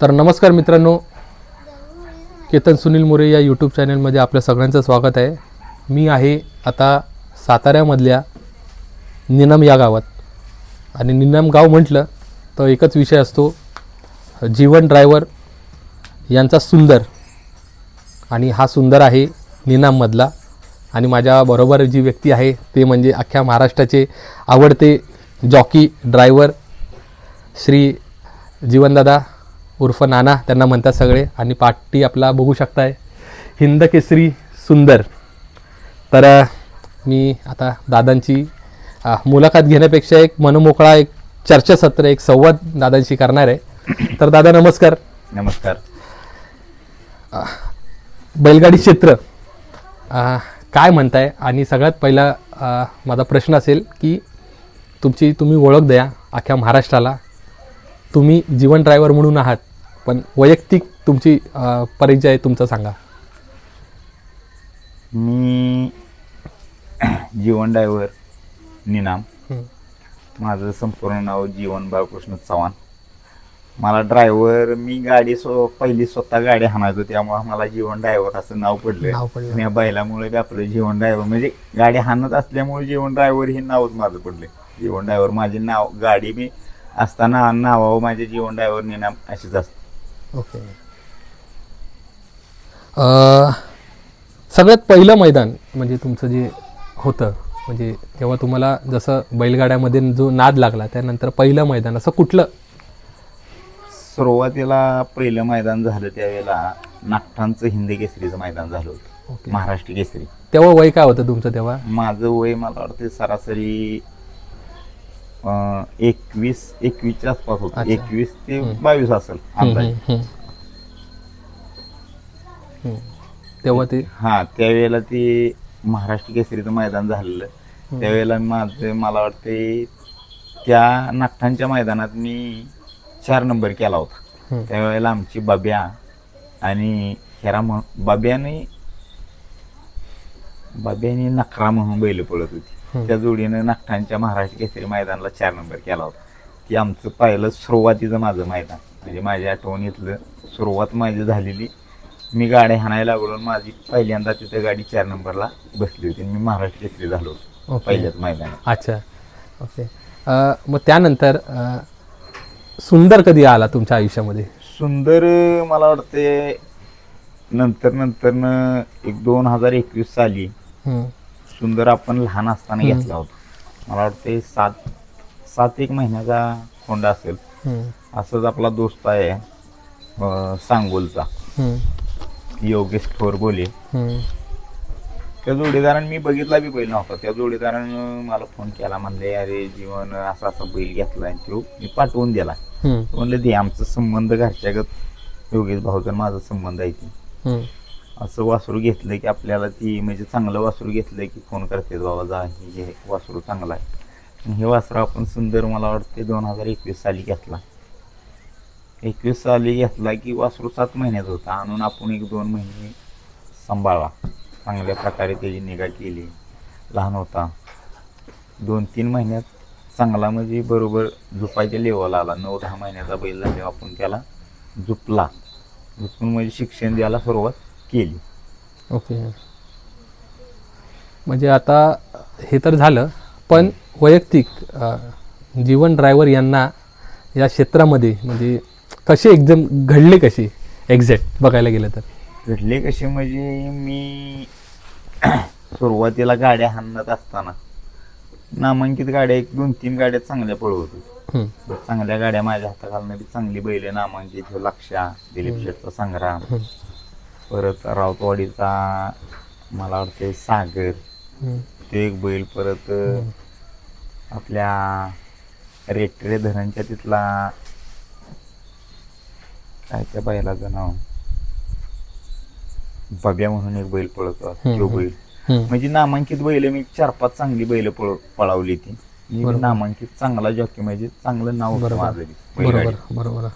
तर नमस्कार मित्रांनो केतन सुनील मोरे या यूट्यूब चॅनलमध्ये आपल्या सगळ्यांचं स्वागत आहे. मी आहे आता साताऱ्यामधल्या निनम या गावात. आणि निनम गाव म्हटलं तर एकच विषय असतो जीवन ड्रायव्हर यांचा सुंदर. आणि हा सुंदर आहे निनाममधला. आणि माझ्याबरोबर जी व्यक्ती आहे ते म्हणजे अख्ख्या महाराष्ट्राचे आवडते जॉकी ड्रायव्हर श्री जीवनदादा उर्फ नाना त्यांना म्हणतात सगळे. आणि पाठी आपला बघू शकताय. हिंद केसरी सुंदर. तर मी आता दादांची मुलाखत घेण्यापेक्षा एक मनमोकळा एक चर्चासत्र एक संवाद दादांशी करणार आहे. तर दादा नमस्कार. नमस्कार. बैलगाडी क्षेत्र. काय म्हणताय? आणि सगळ्यात पहिला माझा प्रश्न असेल की तुमची तुम्ही ओळख द्या अख्ख्या महाराष्ट्राला. तुम्ही जीवन ड्रायव्हर म्हणून आहात. पण वैयक्तिक तुमची अ, परिचय तुमचा सांगा. मी जीवन ड्रायव्हर निनाम. माझं संपूर्ण नाव जीवन बाळकृष्ण चव्हाण. मला ड्रायव्हर मी गाडी स्व पहिली स्वतः गाडी हाणायचो त्यामुळे मला जीवन ड्रायव्हर असं नाव पडलं नाव पडलं. आणि या बैलामुळे बी आपलं जीवन ड्रायव्हर म्हणजे गाडी हाणत असल्यामुळे जीवन ड्रायव्हर हे नावच माझं पडले जीवन ड्रायव्हर माझे नाव गाडी मी असताना नावावं माझे जीवन ड्रायव्हर निनाम अशीच असते ओके. सगळ्यात पहिलं मैदान म्हणजे तुमचं जे होतं म्हणजे तेव्हा तुम्हाला जसं बैलगाड्यामध्ये जो नाद लागला त्यानंतर पहिलं मैदान असं कुठलं? सुरुवातीला पहिलं मैदान झालं त्यावेळेला नागठांचं हिंदी केसरीचं मैदान झालं होतं. महाराष्ट्र केसरी. तेव्हा वय काय होतं तुमचं तेव्हा? माझं वय मला वाटतं सरासरी एकवीस एकवीसच्या आसपास होतं अच्छा. एकवीस ते. बावीस असेल अंदाजे हम्म. तेव्हा ते हा त्यावेळेला ते महाराष्ट्र केसरीचं मैदान झालेलं त्यावेळेला माझं मला वाटते त्या नागठांच्या मैदानात मी चार नंबर केला होता हम्म. त्यावेळेला आमची बाब्या आणि हेरा म्हण बाब्याने बाब्याने नखरा म्हणून बैल पळत होती. त्या जोडीनं नागठांच्या महाराष्ट्र केसरी मैदानाला चार नंबर केला होता. ती आमचं पहिलं सुरुवातीचं माझं मैदान. म्हणजे माझ्या आठवणीतलं सुरुवात माझी झालेली. मी गाडी हाणायला लागलो आणि माझी पहिल्यांदा तिथं गाडी चार नंबरला बसली होती. आणि मी महाराष्ट्र केसरी झालो होतो. पहिल्याच मैदानात. अच्छा. ओके. मग त्यानंतर सुंदर कधी आला तुमच्या आयुष्यामध्ये? सुंदर मला वाटते नंतर नंतर एक दोन हजार एकवीस साली. सुंदर आपण लहान असताना. घेतला होता मला वाटते सात सात एक महिन्याचा खोंडा असेल. असंच आपला दोस्त आहे सांगोलचा. योगेश थोर बोले. त्या जोडीदारानं मी बघितला बी बैल नव्हता त्या जोडीदारानं मला फोन केला म्हणले अरे जीवन असा असा बैल घेतलाय तो मी पाठवून दिला. म्हणलं दे आमचा संबंध घरच्यागत योगेश भाऊचा आणि माझा संबंध आहे ती. असं वासरू घेतलं की आपल्याला ती म्हणजे चांगलं वासरू घेतलं की फोन करते बाबा जा हे वासरू चांगला आहे. हे वासरू आपण सुंदर मला वाटते दोन हजार एकवीस साली घेतला. एकवीस साली घेतला की वासरू सात महिन्यात होता. आणून आपण एक दोन महिने सांभाळला. चांगल्या प्रकारे त्याची निगा केली. लहान होता. दोन तीन महिन्यात चांगला म्हणजे बरोबर झुपायच्या लेवल आला. नऊ दहा महिन्याचा बैल झाल्यावर आपण त्याला झुपला. झुपून म्हणजे शिक्षण द्यायला सुरुवात केली. ओके. म्हणजे आता हे तर झालं पण वैयक्तिक अ, जीवन ड्रायव्हर यांना या क्षेत्रामध्ये म्हणजे कसे एकदम घडले कसे एक्झॅक्ट बघायला गेलं तर? घडले कसे म्हणजे मी सुरुवातीला गाड्या हाणत असताना नामांकित गाड्या एक दोन तीन गाड्या चांगल्या पळवत होतो. हम्म. चांगल्या गाड्या माझ्या हाताखालनं बी चांगली बैल नामांकित ह्यो लक्षा दिलीप शेठचा संग्राम. हम्म. परत राऊतवाडीचा मला वाटते सागर. तो एक बैल परत आपल्या रेटरे धरणच्या तिथला काय त्या बैलाचं नाव बब्या म्हणून एक बैल पळतो तो. बैल. म्हणजे नामांकित बैल मी चार पाच चांगली बैल पळ पळावली ती. नामांकित चांगला जॉकी म्हणजे चांगलं नाव. बरोबर बरोबर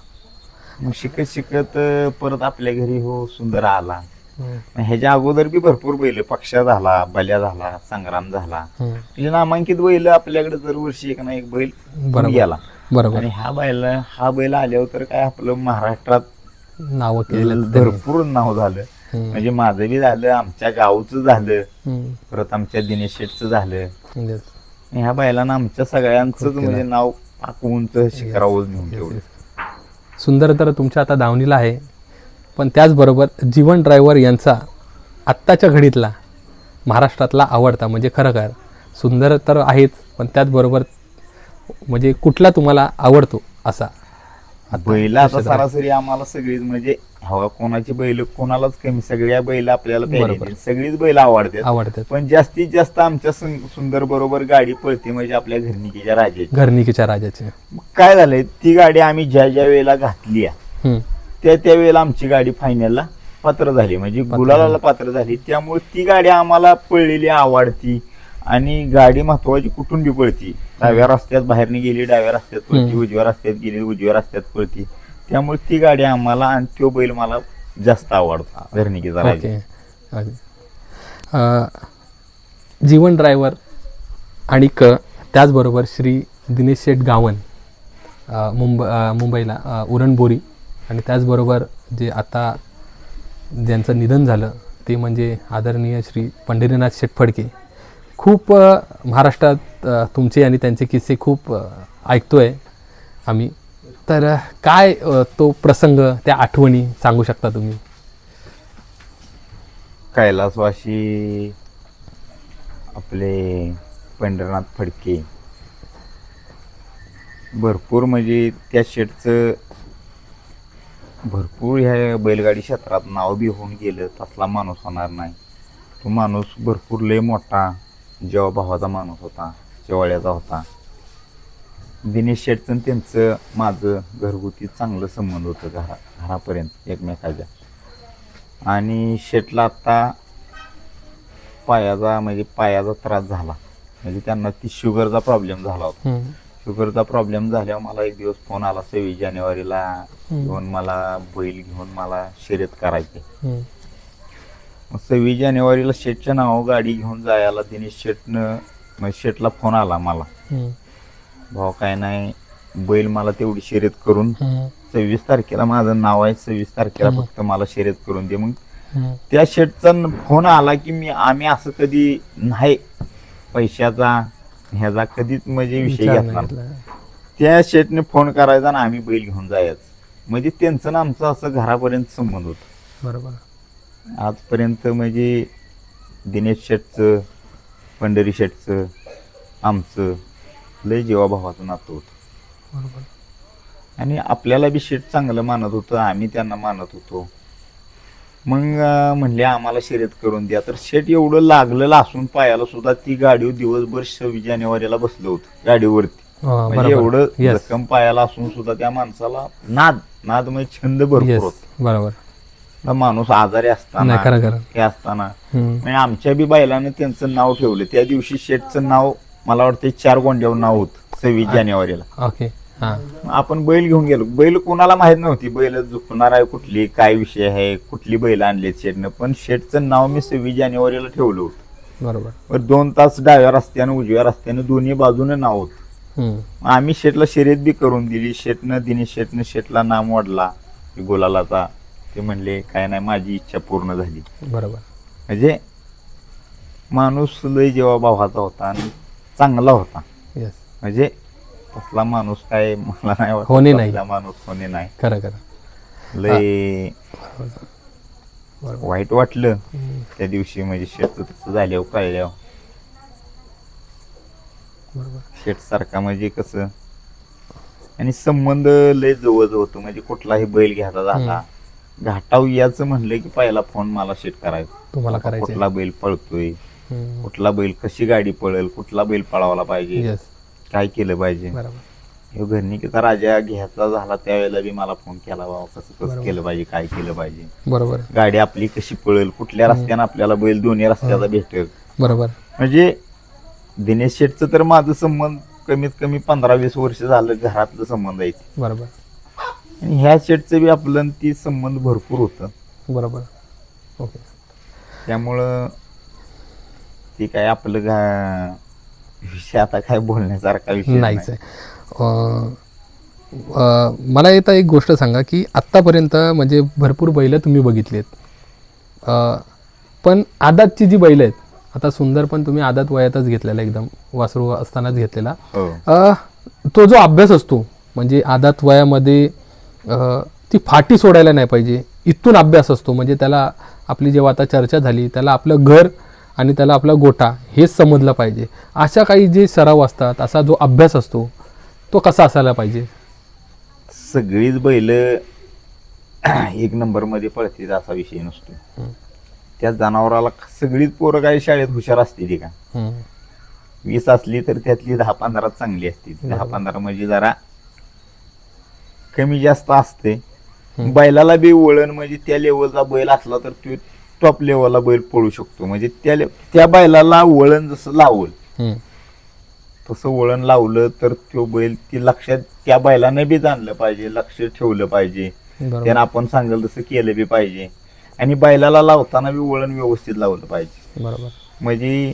मग शिकत शिकत अं, परत आपल्या घरी हो सुंदर आला हम्म. मग ह्याच्या अगोदर बी भरपूर बैल पक्षा झाला बल्या झाला संग्राम झाला हम्म. म्हणजे नामांकित बैल आपल्याकडे दरवर्षी एक ना एक बैल बरोबर. गेला बरोबर आणि हा बैल हा बैल आल्यावर तर काय आपलं महाराष्ट्रात नावं केलेलं. भरपूर नाव झालं हम्म. म्हणजे माझं बी झालं आमच्या गावचं झालं हम्म. परत आमच्या दिनेश शेठचं झालं. आणि ह्या बैलानं आमच्या सगळ्यांचंच केलं. म्हणजे नाव पाक उंच शिखरावर नेऊन ठेवलं सुंदर तर तुमच्या आता धावणीला आहे. पण त्याचबरोबर जीवन ड्रायव्हर यांचा आत्ताच्या घडीतला महाराष्ट्रातला आवडता म्हणजे खरं खर सुंदर तर आहेच पण त्याचबरोबर म्हणजे कुठला तुम्हाला आवडतो असा? बैल आता. सरासरी आम्हाला सगळीच म्हणजे हवा कोणाची बैल कोणालाच कमी सगळ्या बैल आपल्याला सगळीच बैल आवडतात. आवडतात. पण जास्तीत जास्त आमच्या सुंदर बरोबर गाडी पळते म्हणजे आपल्या घरनिकीच्या राजाची. घरनिकीच्या राजाचे. काय झालंय ती गाडी आम्ही ज्या ज्या वेळेला घातली. त्या त्या वेळेला आमची गाडी फायनलला पात्र झाली. म्हणजे गुलालाला पात्र झाली. त्यामुळे ती गाडी आम्हाला पळलेली आवडती. आणि गाडी महत्वाची कुठून बी पळती. डाव्या रस्त्यात बाहेरने गेली डाव्या रस्त्यात पळती. उजव्या रस्त्यात गेली उजव्या रस्त्यात पळती. त्यामुळे ती गाडी आम्हाला आणि तो बैल मला जास्त आवडतो घरनिकीचा राजा जीवन ड्रायव्हर आणि क त्याचबरोबर श्री दिनेश शेठ गावन मुंब मुंबईला उरणबोरी आणि त्याचबरोबर जे आता ज्यांचं निधन झालं ते म्हणजे आदरणीय श्री पंढरीनाथ शेठ फडके खूप महाराष्ट्रात तुमचे आणि त्यांचे किस्से खूप ऐकतो ऐकतोय आम्ही. तर काय तो प्रसंग त्या आठवणी सांगू शकता तुम्ही? कैलासवाशी आपले पंढरनाथ फडके. भरपूर म्हणजे त्या शेटचं भरपूर ह्या बैलगाडी क्षेत्रात नाव बी होऊन गेलं तसला माणूस होणार नाही. तो माणूस भरपूर लय मोठा जेव्हा भावाचा माणूस होता जेवाळ्याचा होता दिनेश शेटचं त्यांचं माझं घरगुती चांगलं संबंध होतं घरा घरापर्यंत एकमेकाच्या. आणि शेटला आत्ता पायाचा म्हणजे पायाचा त्रास झाला. म्हणजे त्यांना ती शुगरचा प्रॉब्लेम झाला होता. शुगरचा प्रॉब्लेम झाल्यावर मला एक दिवस फोन आला सव्वीस जानेवारीला. घेऊन मला बैल घेऊन मला शर्यत करायची. सव्वीस जानेवारीला शेटच्या नावावर गाडी घेऊन जायला दिनेश शेटनं शेटला फोन आला मला. भाऊ काय नाही बैल मला तेवढी शर्यत करून. सव्वीस तारखेला माझं नाव आहे सव्वीस तारखेला. फक्त मला शर्यत करून दे मग. त्या शेटचा फोन आला की मी आम्ही असं कधी नाही पैशाचा ह्याचा कधीच म्हणजे विषय. घेतला. त्या शेटने फोन करायचा आणि आम्ही बैल घेऊन जायचं म्हणजे त्यांचं ना आमचं असं घरापर्यंत संबंध होत बरोबर आजपर्यंत म्हणजे दिनेश शेटचं पंढरी शेटचं आमचं लय जीवाभावाचं नातं होतं. बरोबर. आणि आपल्याला बी शेट चांगलं मानत होतं आम्ही त्यांना मानत होतो. मग अं, म्हणले आम्हाला शर्यत करून द्या. तर शेट एवढं लागलेलं असून पायाला सुद्धा ती गाडी दिवसभर सव्वीस जानेवारीला बसलो होतं गाडीवरती. हा, म्हणजे बरोबर एवढं Yes. जखम पायाला असून सुद्धा त्या माणसाला नाद नाद म्हणजे छंद भरपूर येस होता. बरोबर. माणूस आजारी असताना नाही खरं खरं. हे असताना. हम्म. म्हणजे आमच्या बी बैलानं त्यांचं नाव ठेवलं. त्या दिवशी शेटचं नाव मला वाटतं चार गोंड्यावर नाव होतं सव्वीस जानेवारीला. ओके. हा. आपण बैल घेऊन गेलो. बैल कोणाला माहीत नव्हती बैल झुकणार आहे कुठली काय विषय आहे कुठली बैल आणली शेटनं पण शेटचं नाव मी सव्वीस जानेवारीला ठेवलं होतं. बरोबर. वर दोन तास डाव्या रस्त्यानं उजव्या रस्त्यानं दोन्ही बाजूने नाव होतं. हम्म. आम्ही शेटला शर्यत बी करून दिली. शेटनं दिनेश शेटनं शेटला नाम वाढला गोलालाचा. ते म्हणले काय नाही माझी इच्छा पूर्ण झाली. बरोबर. म्हणजे माणूस लय जेव्हा भावाचा होता आणि चांगला होता. येस म्हणजे तसला माणूस काय मला नाही वाटत होणे नाही. तसला माणूस होणे नाही. खरं खरं. लय वाईट वाटलं. त्या दिवशी म्हणजे शेत तसं झाल्यावर कळल्यावर बरोबर. शेट सारखा म्हणजे कसं? आणि संबंध लय जवळ होतो. म्हणजे कुठलाही बैल घ्यायचा झाला घाटाव याचं म्हणलं की पहिला फोन मला शेट करायचा. तुम्हाला करायचं. कुठला बैल पळतोय? कुठला बैल कशी गाडी पळेल? कुठला बैल पळावला पाहिजे? काय केलं पाहिजे? बरोबर. ह्यो घरनिकीचा राजा घ्यायचा झाला त्यावेळेला बी मला फोन केला बाबा कसं कसं. केलं पाहिजे काय केलं पाहिजे? बरोबर. गाडी आपली कशी पळेल? कुठल्या रस्त्यानं आपल्याला बैल दोन्ही रस्त्याचा भेटेल? बरोबर. म्हणजे दिनेश शेठचं तर माझं संबंध कमीत कमी पंधरा वीस वर्ष झालं घरातलं संबंध आहे. बरोबर. आणि ह्या शेठचं बी आपलं ती संबंध भरपूर होतं. बरोबर. ओके. त्यामुळं ते काय आपलं गा विषय आता काय बोलण्यासारखा विषय नाहीच नाही आहे. अं, अ, मला येता एक गोष्ट सांगा की आत्तापर्यंत म्हणजे भरपूर बैलं तुम्ही बघितलीत. अ, पण आदातची जी बैलं आहेत आता सुंदर पण तुम्ही आदात वयातच घेतलेला एकदम वासरू असतानाच घेतलेला. हो. अ, तो जो अभ्यास असतो म्हणजे आदात वयामध्ये ती फाटी सोडायला नाही पाहिजे. इथून अभ्यास असतो. म्हणजे त्याला आपली जेव्हा आता चर्चा झाली त्याला आपलं घर आणि त्याला आपला गोठा हेच समजलं पाहिजे. अशा काही जे सराव असतात असा जो अभ्यास असतो तो कसा असायला पाहिजे? सगळीच बैल एक नंबरमध्ये पळतील असा विषय नसतो. त्या जनावराला सगळीच पोरं काही शाळेत हुशार असते ती का. वीस असली तर त्यातली दहा पंधरा चांगली असते दहा. पंधरा म्हणजे जरा कमी जास्त असते. बैलाला बी वळण म्हणजे त्या लेवलचा बैल असला तर तो टॉप लेवलला बैल पळू शकतो. म्हणजे त्या त्या बैलाला वळण जसं लावल. तसं वळण लावलं तर तो बैल ती लक्षात त्या बैलानं बी जाणलं पाहिजे लक्ष ठेवलं पाहिजे. त्यानं आपण सांगेल तसं केलं बी पाहिजे. आणि बैलाला लावताना बी वळण व्यवस्थित लावलं पाहिजे. बरोबर. म्हणजे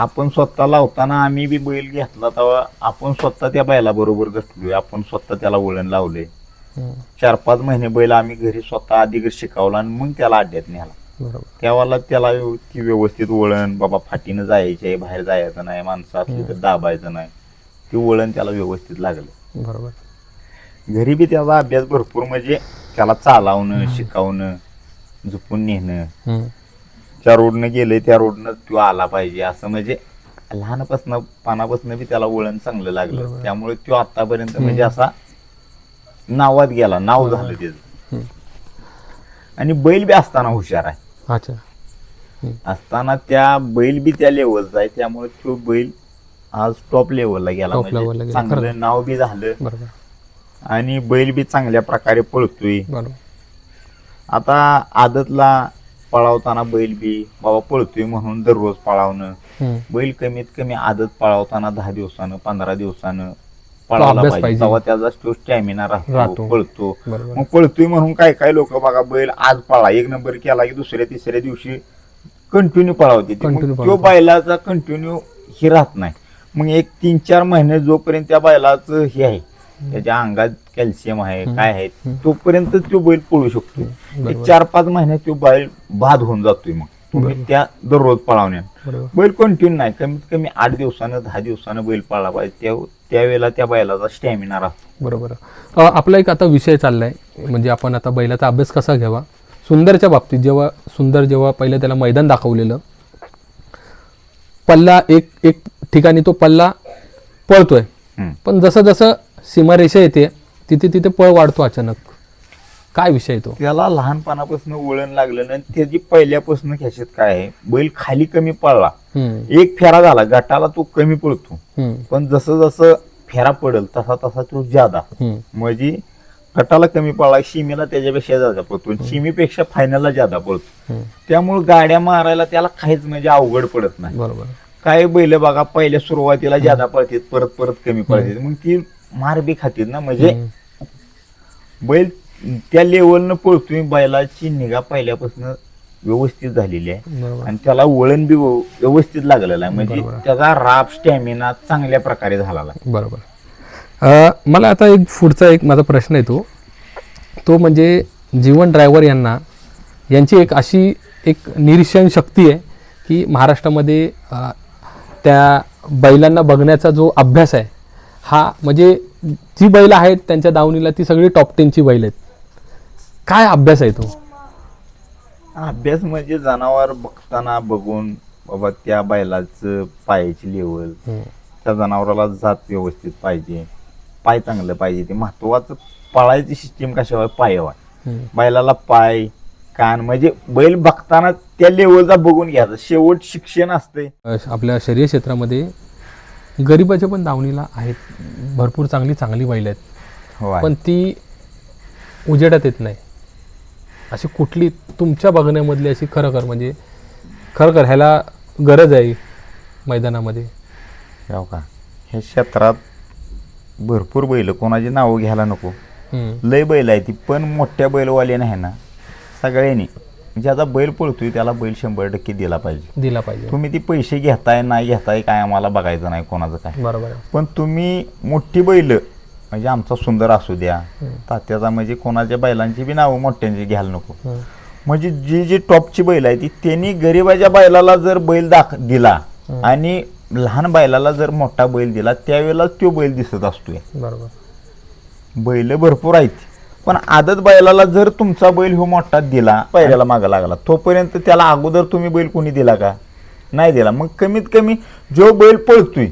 आपण स्वतः लावताना आम्ही बी बैल घेतला तेव्हा आपण स्वतः त्या बैलाबरोबर जटलोय आपण स्वतः त्याला वळण लावले. चार पाच महिने बैल आम्ही घरी स्वतः आधी शिकवला आणि मग त्याला अड्ड्यात न्याला बरोबर. त्यावेळेला त्याला ती व्यवस्थित वळण बाबा फाटीनं जायचे आहे बाहेर जायचं नाही माणसं असली तर दाबायचं नाही. ती वळण त्याला व्यवस्थित लागलं. बरोबर. घरी बी त्याचा अभ्यास भरपूर म्हणजे त्याला चालवणं शिकवणं झुपून नेणं. ज्या रोडनं गेले त्या रोडनं तो आला पाहिजे. असं म्हणजे लहानपासनं पानापासून बी त्याला वळण चांगलं लागलं. त्यामुळे तो आतापर्यंत म्हणजे असा नावात गेला. नाव झालं त्याचं. आणि बैल बी असताना हुशार आहे. अच्छा. असताना त्या बैल बी त्या लेवलचा आहे. त्यामुळे तो बैल आज टॉप लेवलला गेला. म्हणजे गेला. चांगलं नाव बी झालं. आणि बैल बी चांगल्या प्रकारे पळतोय. आता आदतला पळावताना बैल बी बाबा पळतोय म्हणून दररोज पळावणं. बैल कमीत कमी आदत पळावताना दहा दिवसानं पंधरा दिवसानं पळावला पाहिजे. तेव्हा त्याचा तो स्टॅमिना राहतो. पळतो मग पळतोय म्हणून काय काय लोक बघा बैल आज पळा एक नंबर केला की दुसऱ्या तिसऱ्या दिवशी कंटिन्यू पळावते ती. बैलाचा कंटिन्यू हे राहत नाही मग एक तीन चार महिने जोपर्यंत त्या बैलाचं हे आहे त्याच्या अंगात कॅल्शियम आहे काय आहे तोपर्यंत तो बैल पळू शकतो चार पाच महिन्यात तो बैल बाद होऊन जातोय मग. तुम्ही. त्या दररोज पळावण्यात बरोबर. बैल कंटिन्यू नाही. कमीत कमी आठ दिवसानं दहा दिवसानं बैल पळला पाहिजे. त्या त्यावेळेला त्या बैलाचा स्टॅमिना राहतो. बरोबर. आपला एक आता विषय चाललाय. म्हणजे आपण आता बैलाचा अभ्यास कसा घ्यावा? सुंदरच्या बाबतीत जेव्हा सुंदर जेव्हा पहिलं त्याला मैदान दाखवलेलं पल्ला एक एक ठिकाणी तो पल्ला पळतोय. पण जसं जसं सीमारेषा येते तिथे तिथे पळ वाढतो अचानक. काय विषय तो? त्याला लहानपणापासून वळण लागलं ना त्याची पहिल्यापासून ह्याच्यात काय आहे? बैल खाली कमी पळला एक फेरा झाला. गटाला तो कमी पळतो पण जसं जसं फेरा पडेल तसा तसा तो जादा म्हणजे गटाला कमी पळला शिमीला त्याच्यापेक्षा जादा पळतो शिमीपेक्षा फायनलला जादा पळतो हम्म. त्यामुळे गाड्या मारायला त्याला काहीच म्हणजे अवघड पडत नाही. बरोबर. काय बैल बघा पहिल्या सुरुवातीला जादा पळतात परत परत कमी पळतात. मग ती मार बी खातील ना. म्हणजे बैल त्या लेवलनं पळतोय बैलाची निगा पहिल्यापासून व्यवस्थित झालेली आहे. बरोबर. आणि त्याला वळण बी व्यव- व्यवस्थित लागलेलं आहे. म्हणजे. त्याचा राप स्टॅमिना चांगल्या प्रकारे झालेला आहे. बरोबर. अ, मला आता एक पुढचा एक माझा प्रश्न येतो. तो म्हणजे जीवन ड्रायव्हर यांना यांची एक अशी एक निरीक्षण शक्ती आहे की महाराष्ट्रामध्ये अ, त्या बैलांना बघण्याचा जो अभ्यास आहे हा म्हणजे जी बैलं आहेत त्यांच्या दावणीला ती सगळी टॉप टेनची बैल आहेत. काय अभ्यास आहे तो? अभ्यास म्हणजे जनावर बघताना बघून बाबा त्या बैलाचं पायाची लेवल त्या जनावराला जात व्यवस्थित पाहिजे पाय चांगलं पाहिजे ते महत्वाचं पळायची सिस्टीम कशावर? पायावर. बैलाला पाय कान म्हणजे बैल बघताना त्या लेवलचा बघून घ्यायचं शेवट शिक्षण असते आपल्या शरीर क्षेत्रामध्ये गरिबाच्या पण दावणीला आहेत. भरपूर चांगली चांगली बैल आहेत. हो आहे. पण ती उजेडात येत नाही. अशी कुठली तुमच्या बघण्यामधली अशी खरं म्हणजे खरं ह्याला गरज आहे मैदानामध्ये? हो का? ह्या क्षेत्रात भरपूर बैल कोणाची नावं घ्यायला नको. हम्म, लय बैल आहे ती पण मोठ्या बैलवाले नाही ना सगळ्यांनी ज्याचा बैल पळतोय त्याला बैल शंभर टक्के दिला पाहिजे. दिला पाहिजे. तुम्ही ती पैसे घेताय नाही घेताय काय आम्हाला बघायचं नाही कोणाचं काय. बरोबर आहे. पण तुम्ही मोठी बैल म्हणजे आमचा सुंदर असू द्या तात्याचा म्हणजे कोणाच्या बैलांची बी नावं मोठ्यांची घ्यायला नको. म्हणजे जी जी टॉपची बैल आहे ती त्यांनी गरीबाच्या बैलाला जर बैल दाख दिला आणि लहान बैलाला जर मोठा बैल दिला त्यावेळेला तो बैल दिसत असतोय. बरोबर. बैल भरपूर आहेत. पण आदत बैलाला जर तुमचा बैल हो मोठा दिला पहिल्याला मागा लागला तोपर्यंत त्याला अगोदर तुम्ही बैल कोणी दिला का? नाही दिला. मग कमीत कमी जो बैल पळतोय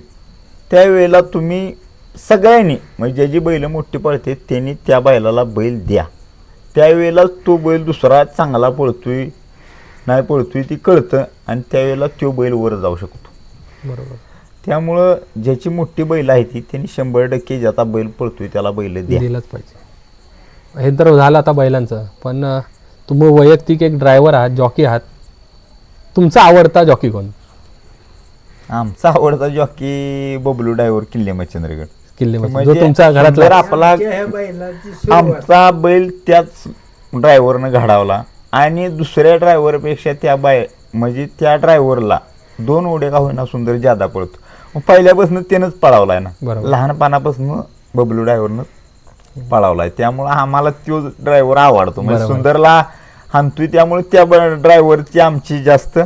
त्यावेळेला तुम्ही सगळ्यांनी म्हणजे ज्याची बैल मोठी पळते त्यांनी त्या बैलाला बैल द्या. त्यावेळेला तो बैल दुसरा चांगला पळतोय नाही पळतोय ती कळतं आणि त्यावेळेला तो बैल वर जाऊ शकतो. बरोबर. त्यामुळं ज्याची मोठी बैल आहे ती त्यांनी शंभर टक्के ज्याचा बैल पळतोय त्याला बैल द्या. दिलंच पाहिजे. हे तर झालं आता बैलांचं. पण तुम्ही वैयक्तिक एक ड्रायव्हर आहात जॉकी आहात. तुमचा आवडता जॉकी कोण? आमचा आवडता जॉकी बबलू डायव्हर किल्ले चंद्रगड किल्ले जो म्हणजे तुमच्या घरातला आपला ह्या बैलाची सुरुवात. आमचा बैल त्याच ड्रायव्हरनं घडावला आणि दुसऱ्या ड्रायव्हरपेक्षा त्या बाय म्हणजे त्या ड्रायव्हरला दोन उड्या का होईना सुंदर जादा पळतो. मग पहिल्यापासून त्यानंच पळावलाय ना. लहानपणापासून बबलू ड्रायव्हरनं पळावलाय. त्यामुळं आम्हाला तो ड्रायव्हर आवडतो. म्हणजे बरोबर. सुंदरला हाणतोय त्यामुळे त्या ड्रायव्हरची आमची जास्त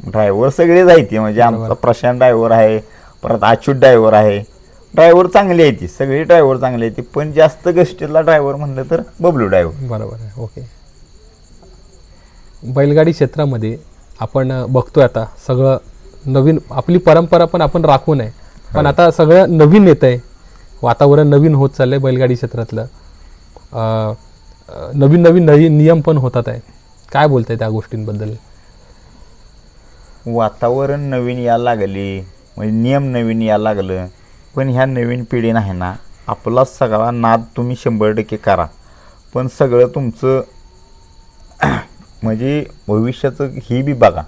ड्रायव्हर सगळेच आहेत ते. म्हणजे आमचा. प्रशांत ड्रायव्हर आहे परत अच्युत ड्रायव्हर आहे. ड्रायव्हर चांगली आहे ती. सगळी ड्रायव्हर चांगली आहे ती. पण जास्त गोष्टीला ड्रायव्हर म्हणलं तर बबलू ड्रायव्हर बरोबर आहे. ओके. बैलगाडी क्षेत्रामध्ये आपण अं, बघतोय आता सगळं नवीन आपली परंपरा पण आपण राखू नये. पण आता सगळं नवीन येत आहे वातावरण नवीन होत चाललं आहे बैलगाडी क्षेत्रातलं. नवीन नवीन नवी नियम पण होतात आहे. काय बोलताय त्या गोष्टींबद्दल? वातावरण नवीन यायला लागली म्हणजे नियम नवीन यायला लागलं पण ह्या नवीन पिढी नाही ना आपला सगळा नाद तुम्ही शंभर टक्के करा. पण सगळं तुमचं म्हणजे भविष्याचं ही बी बघा.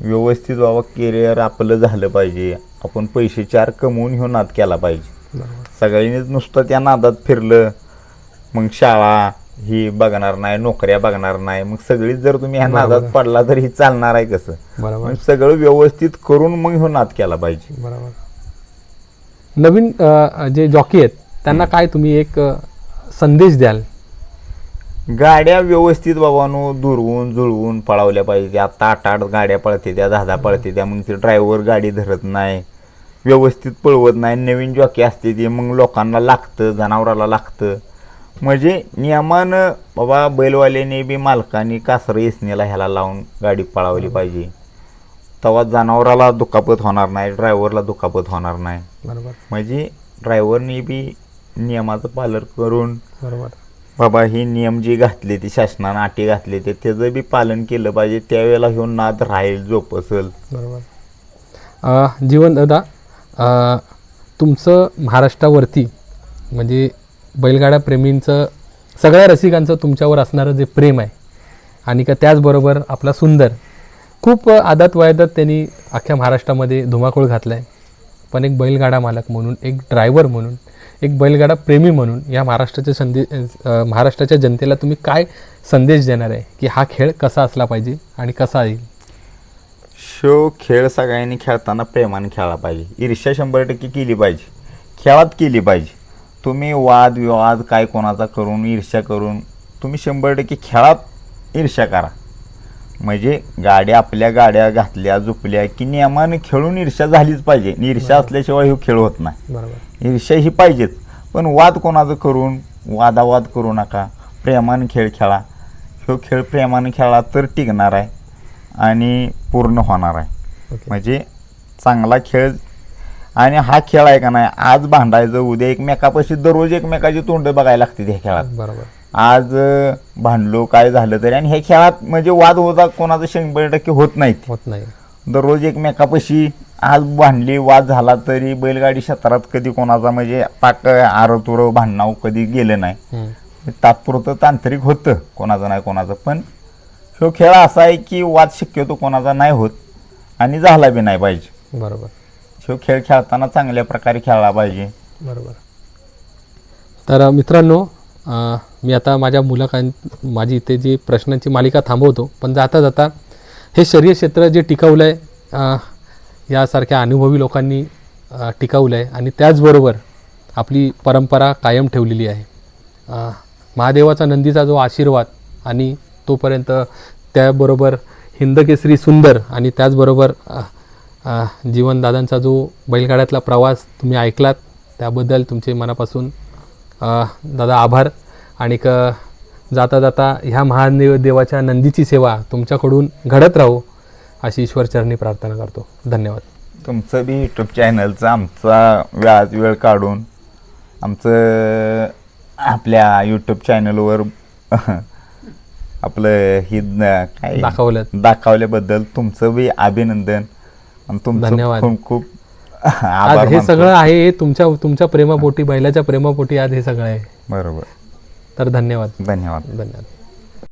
व्यवस्थित बाबा केरियर आपलं झालं पाहिजे आपण पैसे चार कमवून ह्यो नाद केला पाहिजे. सगळ्यांनीच नुसतं त्या नादात फिरलं. मग शाळा ही बघणार नाही नोकऱ्या बघणार नाही. मग सगळीच जर तुम्ही ह्या. नादात पडला तर ही चालणार आहे कसं? बरोबर. मग सगळं व्यवस्थित करून मग ह्यो नाद केला पाहिजे. बरोबर. नवीन जे जॉकी आहेत त्यांना काय तुम्ही एक संदेश द्याल? गाड्या व्यवस्थित बाबांनो दुरवून जुळवून पळवल्या पाहिजे. आता आठ आठ गाड्या पळते त्या दहा दहा पळते त्या. मग ते ड्रायव्हर गाडी धरत नाही. व्यवस्थित पळवत नाही नवीन जॉकी असते ती मग लोकांना लागतं जनावराला लागतं. म्हणजे नियमानं बाबा बैलवाल्याने बी मालकाने कासर येसनेला ह्याला लावून गाडी पळवली पाहिजे. तेव्हा जनावराला दुखापत होणार नाही ड्रायव्हरला दुखापत होणार नाही. बरोबर. म्हणजे ड्रायव्हरने बी नियमाचं पालन करून बरोबर. बाबा हे नियम जे घातले ते शासनानं अटी घातले ते त्याचं बी पालन केलं पाहिजे. त्यावेळेला ह्यो नाद राहील जोपसल. बरोबर. अं, जीवन दादा तुमचं महाराष्ट्रावरती म्हणजे बैलगाडा प्रेमींचं सगळ्या रसिकांचं तुमच्यावर असणारं जे प्रेम आहे आणि का त्याचबरोबर आपला सुंदर खूप आदात वयादात त्यांनी अख्ख्या महाराष्ट्रामध्ये धुमाकूळ घातला आहे पण एक बैलगाडा मालक म्हणून एक ड्रायव्हर म्हणून एक बैलगाडा प्रेमी म्हणून या महाराष्ट्राच्या संदेश महाराष्ट्राच्या जनतेला तुम्ही काय संदेश देणार आहे की हा खेळ कसा असला पाहिजे आणि कसा येईल? शो खेळ सगळ्यांनी खेळताना प्रेमाने खेळला पाहिजे. ईर्ष्या शंभर टक्के केली पाहिजे. खेळात केली पाहिजे. तुम्ही वाद विवाद काय कोणाचा करून ईर्ष्या करून तुम्ही शंभर टक्के खेळात ईर्ष्या करा. म्हणजे गाड्या आपल्या गाड्या घातल्या झुपल्या की नियमाने खेळून ईर्ष्या झालीच पाहिजे. ईर्ष्या असल्याशिवाय हे खेळ होत नाही. बरोबर. ईर्ष्या ही पाहिजेच. पण वाद कोणाचं करून वादावाद करू नका. प्रेमाने खेळ खेळा. ह्यो खेळ प्रेमाने खेळला तर टिकणार आहे. आणि पूर्ण होणार आहे. ओके. म्हणजे चांगला खेळ आणि हा खेळ आहे का नाही आज भांडायचं उद्या एकमेकापाशी दररोज एकमेकाची तोंड बघायला लागते ह्या खेळात. बरोबर. आज अं, भांडलो काय झालं तरी आणि ह्या खेळात म्हणजे वाद होता कोणाचं शंभर टक्के होत नाहीत. होत नाही. दररोज एकमेकापाशी आज भांडली वाद झाला तरी बैलगाडी क्षेत्रात कधी कोणाचा म्हणजे पाक आरतुर भांडणाव कधी गेलं नाही. हम्म. तात्पुरतं तांत्रिक होतं कोणाचं नाही कोणाचं. पण ह्यो खेळ असा आहे की वाद शक्यतो कोणाचा नाही होत आणि झाला बी नाही पाहिजे. बरोबर. ह्यो खेळ खेळताना चांगल्या प्रकारे खेळला पाहिजे. बरोबर. तर मित्रांनो अं, मी आता माझ्या मुलाखत माझी इथे जी प्रश्नांची मालिका थांबवतो पण जाता जाता हे शरीर क्षेत्र जे टिकवलं आहे यासारख्या अनुभवी लोकांनी अं, टिकवलं आहे आणि त्याचबरोबर आपली परंपरा कायम ठेवलेली आहे. अ, महादेवाचा नंदीचा जो आशीर्वाद आणि तोपर्यंत त्याबरोबर हिंदकेसरी सुंदर आणि त्याचबरोबर जीवनदादांचा जो बैलगाड्यातला प्रवास तुम्ही ऐकलात त्याबद्दल तुमचे मनापासून दादा आभार. आणि क जाता जाता ह्या महादेव देवाच्या नंदीची सेवा तुमच्याकडून घडत राहू अशी ईश्वरचरणी प्रार्थना करतो. धन्यवाद. तुमचं बी यूट्यूब चॅनलचा आमचा व्याज वेळ काढून आमचं आपल्या यूट्यूब चॅनलवर आपलं ही काय? दाखवलं दाखवल्याबद्दल तुमचं बी अभिनंदन आणि तुमचं धन्यवाद. खूप खूप आज हे मानतो. सगळं आहे हे तुमच्या तुमच्या प्रेमापोटी बैलाच्या प्रेमापोटी आज हे सगळं आहे. बरोबर. तर धन्यवाद. धन्यवाद. धन्यवाद.